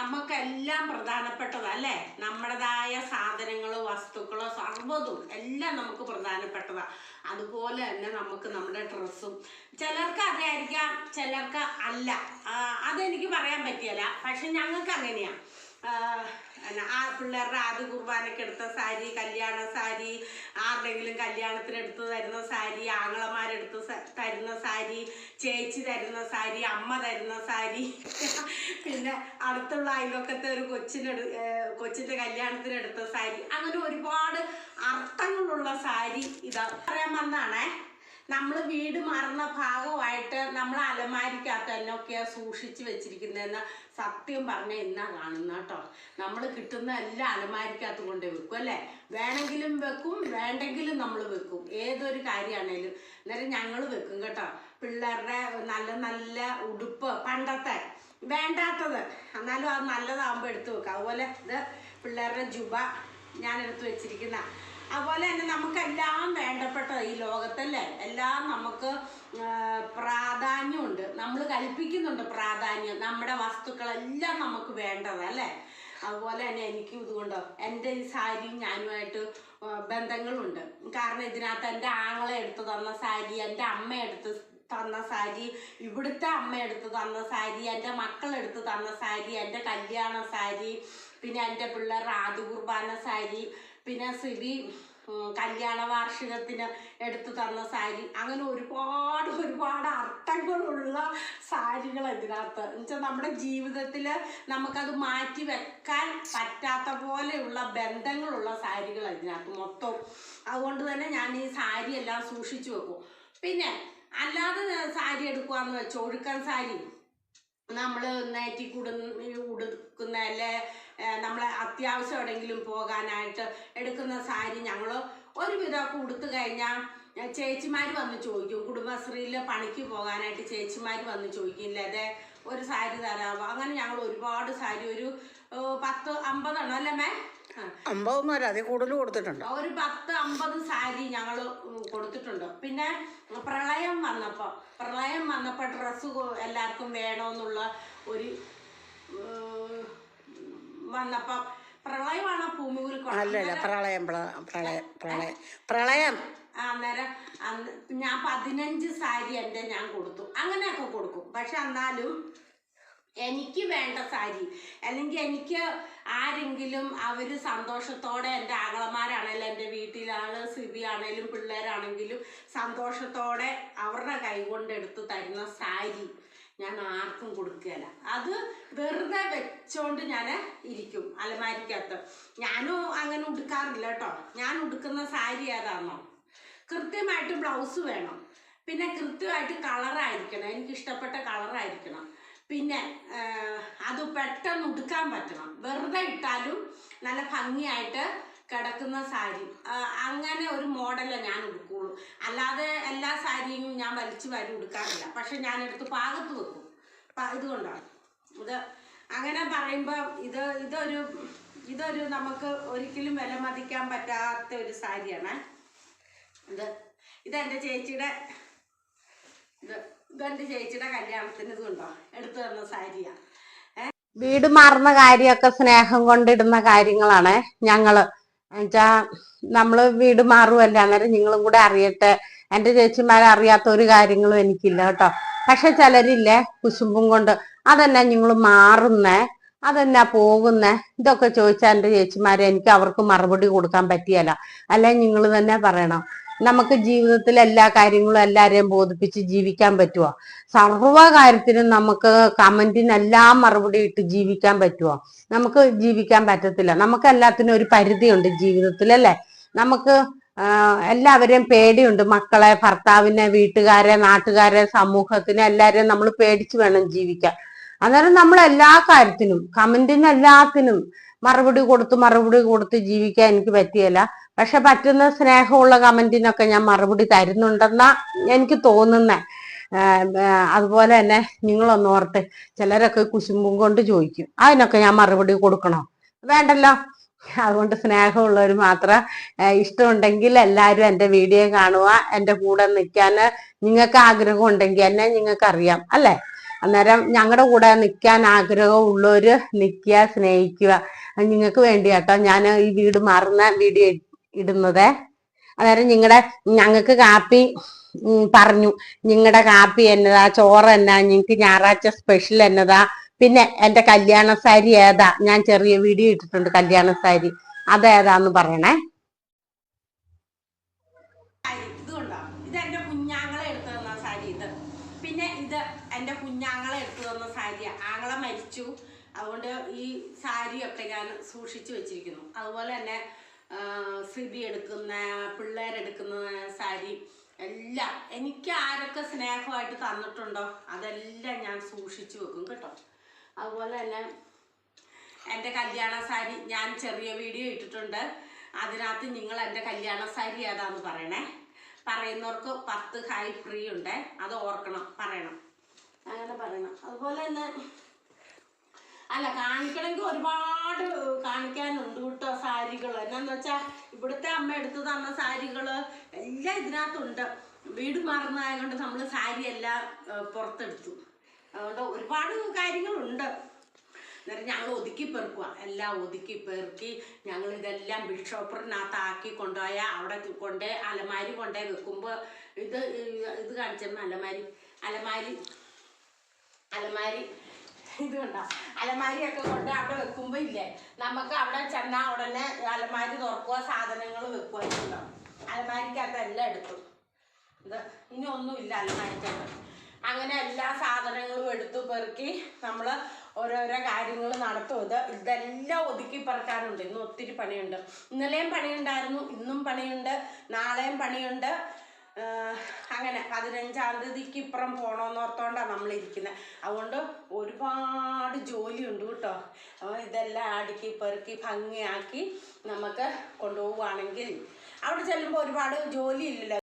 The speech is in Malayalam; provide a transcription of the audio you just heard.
നമുക്കെല്ലാം പ്രധാനപ്പെട്ടതാ അല്ലേ? നമ്മുടേതായ സാധനങ്ങളോ വസ്തുക്കളോ സർവതും എല്ലാം നമുക്ക് പ്രധാനപ്പെട്ടതാ. അതുപോലെ തന്നെ നമുക്ക് നമ്മുടെ ഡ്രസ്സും. ചിലർക്ക് അതായിരിക്കാം ചിലർക്ക് അല്ല. അതെനിക്ക് പറയാൻ പറ്റിയല്ല. പക്ഷെ ഞങ്ങൾക്ക് അങ്ങനെയാ ആ, പിള്ളേരുടെ ആദ്യ കുർബാനയ്ക്ക് എടുത്ത സാരി കല്യാണ സാരി ആരുടെങ്കിലും കല്യാണത്തിന് എടുത്ത് തരുന്ന സാരി ആങ്ങളമാരെടുത്ത് തരുന്ന സാരി ചേച്ചി തരുന്ന സാരി അമ്മ തരുന്ന സാരി. പിന്നെ അടുത്തുള്ള അയൽവക്കത്തെ ഒരു കൊച്ചിനെടു കൊച്ചിന്റെ കല്യാണത്തിന് എടുത്ത സാരി. അങ്ങനെ ഒരുപാട് അർത്ഥങ്ങളുള്ള സാരി ഇതാ. പറയാൻ വന്നാണേ നമ്മൾ വീട് മാറുന്ന ഭാഗമായിട്ട് നമ്മൾ അലമാരിക്കകത്ത് എന്നൊക്കെയാ സൂക്ഷിച്ച് വെച്ചിരിക്കുന്നതെന്ന് സത്യം പറഞ്ഞ എന്നാ കാണുന്ന കേട്ടോ. നമ്മൾ കിട്ടുന്ന എല്ലാം അലമാരിക്കകത്ത് കൊണ്ട് വെക്കും അല്ലേ? വേണമെങ്കിലും വെക്കും വേണ്ടെങ്കിലും നമ്മൾ വെക്കും. ഏതൊരു കാര്യമാണേലും. അന്നേരം ഞങ്ങൾ വെക്കും കേട്ടോ. പിള്ളേരുടെ നല്ല നല്ല ഉടുപ്പ് പണ്ടത്തെ. വേണ്ടാത്തത്. എന്നാലും അത് നല്ലതാകുമ്പോൾ എടുത്തു വെക്കാം. അതുപോലെ ഇത് പിള്ളേരുടെ ജുബ ഞാൻ എടുത്തു വെച്ചിരിക്കുന്ന. അതുപോലെ തന്നെ നമുക്കെല്ലാം ഈ ലോകത്തല്ലേ? എല്ലാം നമുക്ക് പ്രാധാന്യമുണ്ട്. നമ്മൾ കൽപ്പിക്കുന്നുണ്ട് പ്രാധാന്യം. നമ്മുടെ വസ്തുക്കളെല്ലാം നമുക്ക് വേണ്ടതല്ലേ അതുപോലെ തന്നെ എനിക്കും ഇതുകൊണ്ട് എന്റെ ഈ സാരിയും ഞാനുമായിട്ട് ബന്ധങ്ങളുണ്ട്. കാരണം ഇതിനകത്ത് എന്റെ ആങ്ങളെ എടുത്ത് തന്ന സാരി എന്റെ അമ്മ എടുത്ത് തന്ന സാരി ഇവിടുത്തെ അമ്മ എടുത്ത് തന്ന സാരി എന്റെ മക്കളെടുത്ത് തന്ന സാരി എന്റെ കല്യാണ സാരി പിന്നെ എന്റെ പിള്ളേരുടെ ആദ്യ കുർബാന സാരി പിന്നെ സിബി കല്യാണ വാർഷികത്തിന് എടുത്തു തന്ന സാരി. അങ്ങനെ ഒരുപാട് ഒരുപാട് അർത്ഥങ്ങളുള്ള സാരികൾ ഇതിനകത്ത്. എന്നുവെച്ചാൽ നമ്മുടെ ജീവിതത്തിൽ നമുക്കത് മാറ്റി വെക്കാൻ പറ്റാത്ത പോലെയുള്ള ബന്ധങ്ങളുള്ള സാരികൾ ഇതിനകത്ത് മൊത്തം. അതുകൊണ്ട് തന്നെ ഞാൻ ഈ സാരി എല്ലാം സൂക്ഷിച്ചു വെക്കും. പിന്നെ അല്ലാതെ സാരി എടുക്കുകയെന്ന് വെച്ചോ ഒഴുക്കൻ സാരി. നമ്മൾ നൈറ്റി കുടു ഉടുക്കുന്ന അല്ലെ അത്യാവശ്യം എവിടെയെങ്കിലും പോകാനായിട്ട് എടുക്കുന്ന സാരി ഞങ്ങൾ ഒരുവിധമൊക്കെ ഉടുത്തു കഴിഞ്ഞാൽ ചേച്ചിമാർ വന്ന് ചോദിക്കും. കുടുംബശ്രീയിൽ പണിക്ക് പോകാനായിട്ട് ചേച്ചിമാർ വന്ന് ചോദിക്കില്ല? അതെ ഒരു സാരി തരാമോ അങ്ങനെ ഞങ്ങൾ ഒരുപാട് സാരി ഒരു പത്ത് അമ്പതെണ്ണം അല്ലേ മേ? ആ. അമ്പതൊന്നും അല്ല അതിൽ കൂടുതൽ കൊടുത്തിട്ടുണ്ട്. ഒരു പത്ത് അമ്പത് സാരി ഞങ്ങൾ കൊടുത്തിട്ടുണ്ട്. പിന്നെ പ്രളയം വന്നപ്പോൾ പ്രളയം വന്നപ്പോൾ ഡ്രസ്സ് എല്ലാവർക്കും വേണമെന്നുള്ള ഒരു ഏർ, പ്രളയമാണ് അല്ലല്ല പ്രളയം പ്ര- പ്രളയം പ്രളയം പ്രളയം. അന്നേരം ഞാൻ പതിനഞ്ച് സാരി എന്റെ ഞാൻ കൊടുത്തു. അങ്ങനെയൊക്കെ കൊടുക്കും. പക്ഷെ എന്നാലും എനിക്ക് വേണ്ട സാരി അല്ലെങ്കിൽ എനിക്ക് ആരെങ്കിലും അവർ സന്തോഷത്തോടെ എന്റെ ആങ്ങളമാരാണേലും എന്റെ വീട്ടിലാണ് സിബി ആണേലും പിള്ളേരാണെങ്കിലും സന്തോഷത്തോടെ അവരുടെ കൈ കൊണ്ട് എടുത്ത് തരുന്ന സാരി ഞാൻ ആർക്കും കൊടുക്കുകയില്ല അത് വെറുതെ വെച്ചോണ്ട് ഞാൻ ഇരിക്കും അലമാരിക്കകത്ത്. ഞാനും അങ്ങനെ ഉടുക്കാറില്ല കേട്ടോ. ഞാൻ ഉടുക്കുന്ന സാരി ഏതാണോ കൃത്യമായിട്ട് ബ്ലൗസ് വേണം. പിന്നെ കൃത്യമായിട്ട് കളറായിരിക്കണം. എനിക്ക് ഇഷ്ടപ്പെട്ട കളറായിരിക്കണം. പിന്നെ അത് പെട്ടെന്ന് ഉടുക്കാൻ പറ്റണം. വെറുതെ ഇട്ടാലും നല്ല ഭംഗിയായിട്ട് കിടക്കുന്ന സാരി. അങ്ങനെ ഒരു മോഡലേ ഞാൻ എടുക്കുള്ളൂ അല്ലാതെ എല്ലാ സാരിയും ഞാൻ വലിച്ചു വാരി എടുക്കാറില്ല പക്ഷെ ഞാൻ എടുത്ത് പാകത്ത് വെക്കും. ഇതുകൊണ്ടാണ്. ഇത് അങ്ങനെ പറയുമ്പോൾ ഇത് ഇതൊരു ഇതൊരു നമുക്ക് ഒരിക്കലും വില മതിക്കാൻ പറ്റാത്ത ഒരു സാരിയാണ്. ഇത് ഇതെന്റെ ചേച്ചിയുടെ ഇത് ഇതെന്റെ ചേച്ചിയുടെ കല്യാണത്തിന് ഇതുണ്ടോ എടുത്തു തന്ന സാരിയാണ് വീട് മാറുന്ന കാര്യമൊക്കെ സ്നേഹം കൊണ്ടിടുന്ന കാര്യങ്ങളാണ് ഞങ്ങൾ. എന്നുവെച്ചാ നമ്മൾ വീട് മാറുമല്ല അന്നേരം നിങ്ങളും കൂടെ അറിയട്ടെ. എന്റെ ചേച്ചിമാരെ അറിയാത്ത ഒരു കാര്യങ്ങളും എനിക്കില്ല കേട്ടോ. പക്ഷെ ചിലരില്ലേ കുശുമ്പും കൊണ്ട് അതെന്നാ നിങ്ങൾ മാറുന്നേ? അതെന്നാ പോകുന്നേ? ഇതൊക്കെ ചോദിച്ചാൽ എന്റെ ചേച്ചിമാരെ എനിക്ക് അവർക്ക് മറുപടി കൊടുക്കാൻ പറ്റിയല്ല. അല്ലെ? നിങ്ങൾ തന്നെ പറയണം. നമുക്ക് ജീവിതത്തിൽ എല്ലാ കാര്യങ്ങളും എല്ലാരെയും ബോധിപ്പിച്ച് ജീവിക്കാൻ പറ്റുമോ സർവ കാര്യത്തിനും നമുക്ക് കമന്റിനെല്ലാം മറുപടി ഇട്ട് ജീവിക്കാൻ പറ്റുമോ നമുക്ക് ജീവിക്കാൻ പറ്റത്തില്ല. നമുക്ക് എല്ലാത്തിനും ഒരു പരിധിയുണ്ട് ജീവിതത്തിൽ അല്ലേ? നമുക്ക് എല്ലാവരെയും പേടിയുണ്ട്. മക്കളെ ഭർത്താവിനെ വീട്ടുകാരെ നാട്ടുകാരെ സമൂഹത്തിനെ എല്ലാവരെയും നമ്മൾ പേടിച്ചു വേണം ജീവിക്കാൻ. അന്നേരം നമ്മൾ എല്ലാ കാര്യത്തിനും കമന്റിന് എല്ലാത്തിനും മറുപടി കൊടുത്ത് മറുപടി കൊടുത്ത് ജീവിക്കാൻ എനിക്ക് പറ്റിയല്ല. പക്ഷെ പറ്റുന്ന സ്നേഹമുള്ള കമന്റിനൊക്കെ ഞാൻ മറുപടി തരുന്നുണ്ടെന്നാ എനിക്ക് തോന്നുന്നേ. അതുപോലെ തന്നെ നിങ്ങളൊന്ന് ഓർത്ത് ചിലരൊക്കെ കുശുമ്പും കൊണ്ട് ചോദിക്കും. അതിനൊക്കെ ഞാൻ മറുപടി കൊടുക്കണോ? വേണ്ടല്ലോ. അതുകൊണ്ട് സ്നേഹമുള്ളവർ മാത്രം ഇഷ്ടമുണ്ടെങ്കിൽ എല്ലാവരും എന്റെ വീഡിയോ കാണുക എന്റെ കൂടെ നിൽക്കാൻ നിങ്ങൾക്ക് ആഗ്രഹം ഉണ്ടെങ്കിൽ തന്നെ നിങ്ങൾക്ക് അറിയാം അല്ലേ? അന്നേരം ഞങ്ങളുടെ കൂടെ നിൽക്കാൻ ആഗ്രഹം ഉള്ളവർ നിൽക്കുക സ്നേഹിക്കുക. നിങ്ങൾക്ക് വേണ്ടി കേട്ടോ ഞാൻ ഈ വീട് മാറുന്ന വീഡിയോ ഇടുന്നത്. അന്നേരം നിങ്ങളുടെ ഞങ്ങൾക്ക് കാപ്പി പറഞ്ഞു. നിങ്ങളുടെ കാപ്പി എന്നതാ ചോറ് എന്നാ നിങ്ങൾക്ക് ഞായറാഴ്ച സ്പെഷ്യൽ എന്നതാ പിന്നെ എന്റെ കല്യാണ സാരി ഏതാ? ഞാൻ ചെറിയ വീഡിയോ ഇട്ടിട്ടുണ്ട് കല്യാണ സാരി. അതേതാന്ന് പറയണേ. എന്റെ കുഞ്ഞാങ്ങളെ എടുത്തു തന്ന സാരി ഇത്. പിന്നെ ഇത് എന്റെ കുഞ്ഞാങ്ങളെ എടുത്തു തന്ന സാരി. ആങ്ങളെ മരിച്ചു. അതുകൊണ്ട് ഈ സാരിയൊക്കെ ഞാൻ സൂക്ഷിച്ചു വെച്ചിരിക്കുന്നു. അതുപോലെ തന്നെ ശ്രുതി എടുക്കുന്ന പിള്ളേരെടുക്കുന്ന സാരി എല്ലാം എനിക്ക് ആരൊക്കെ സ്നേഹമായിട്ട് തന്നിട്ടുണ്ടോ അതെല്ലാം ഞാൻ സൂക്ഷിച്ചു വെക്കും കേട്ടോ. അതുപോലെ തന്നെ എന്റെ കല്യാണ സാരി ഞാൻ ചെറിയ വീഡിയോ ഇട്ടിട്ടുണ്ട്. അതിനകത്ത് നിങ്ങൾ എന്റെ കല്യാണ സാരി ഏതാന്ന് പറയണേ. പറയുന്നവർക്ക് പത്ത് ഹായ് ഫ്രീ ഉണ്ട്. അത് ഓർക്കണം പറയണം. അങ്ങനെ പറയണം. അതുപോലെ തന്നെ അല്ല കാണിക്കണമെങ്കിൽ ഒരുപാട് എന്നാന്ന് വെച്ചാൽ ഇവിടുത്തെ അമ്മ എടുത്തു തന്ന സാരികൾ എല്ലാം ഇതിനകത്തുണ്ട്. വീട് മാറുന്നതായതുകൊണ്ട് നമ്മൾ സാരി എല്ലാം പുറത്തെടുത്തു. അതുകൊണ്ട് ഒരുപാട് കാര്യങ്ങളുണ്ട്. അന്നേരം ഞങ്ങൾ ഒതുക്കി പെറുക്കുക എല്ലാം ഒതുക്കി പെറുക്കി ഞങ്ങൾ ഇതെല്ലാം ബിൽ ഷോപ്പറിനകത്താക്കി കൊണ്ടുപോയ അവിടെ കൊണ്ട് അലമാരി കൊണ്ടേ വെക്കുമ്പോൾ ഇത് ഇത് കാണിച്ചമ്മ അലമാരി അലമാരി അലമാരി ഇത് കണ്ടോ അലമാരിയൊക്കെ കൊണ്ട് അവിടെ വെക്കുമ്പോ ഇല്ലേ? നമുക്ക് അവിടെ ചെന്നാൽ ഉടനെ അലമാരി തുറക്കുക സാധനങ്ങൾ വെക്കുക അലമാരിക്കകത്ത് എല്ലാം എടുത്തു. ഇത് ഇനി ഒന്നുമില്ല അലമാരിക്കകത്ത്. അങ്ങനെ എല്ലാ സാധനങ്ങളും എടുത്തു പെറുക്കി നമ്മൾ ഓരോരോ കാര്യങ്ങൾ നടത്തും. ഇത് ഇതെല്ലാം ഒതുക്കി പെറുക്കാനുണ്ട്. ഇന്ന് ഒത്തിരി പണിയുണ്ട്. ഇന്നലെയും പണിയുണ്ടായിരുന്നു ഇന്നും പണിയുണ്ട് നാളെയും പണിയുണ്ട്. അങ്ങനെ പതിനഞ്ചാം തീയതിക്ക് ഇപ്പുറം പോകണമെന്നോർത്തോണ്ടാണ് നമ്മൾ ഇരിക്കുന്നത് അതുകൊണ്ട് ഒരുപാട് ജോലിയുണ്ട് കേട്ടോ. അപ്പോൾ ഇതെല്ലാം അടുക്കി പെറുക്കി ഭംഗിയാക്കി നമുക്ക് കൊണ്ടുപോവുകയാണെങ്കിൽ അവിടെ ചെല്ലുമ്പോൾ ഒരുപാട് ജോലി ഇല്ലല്ലോ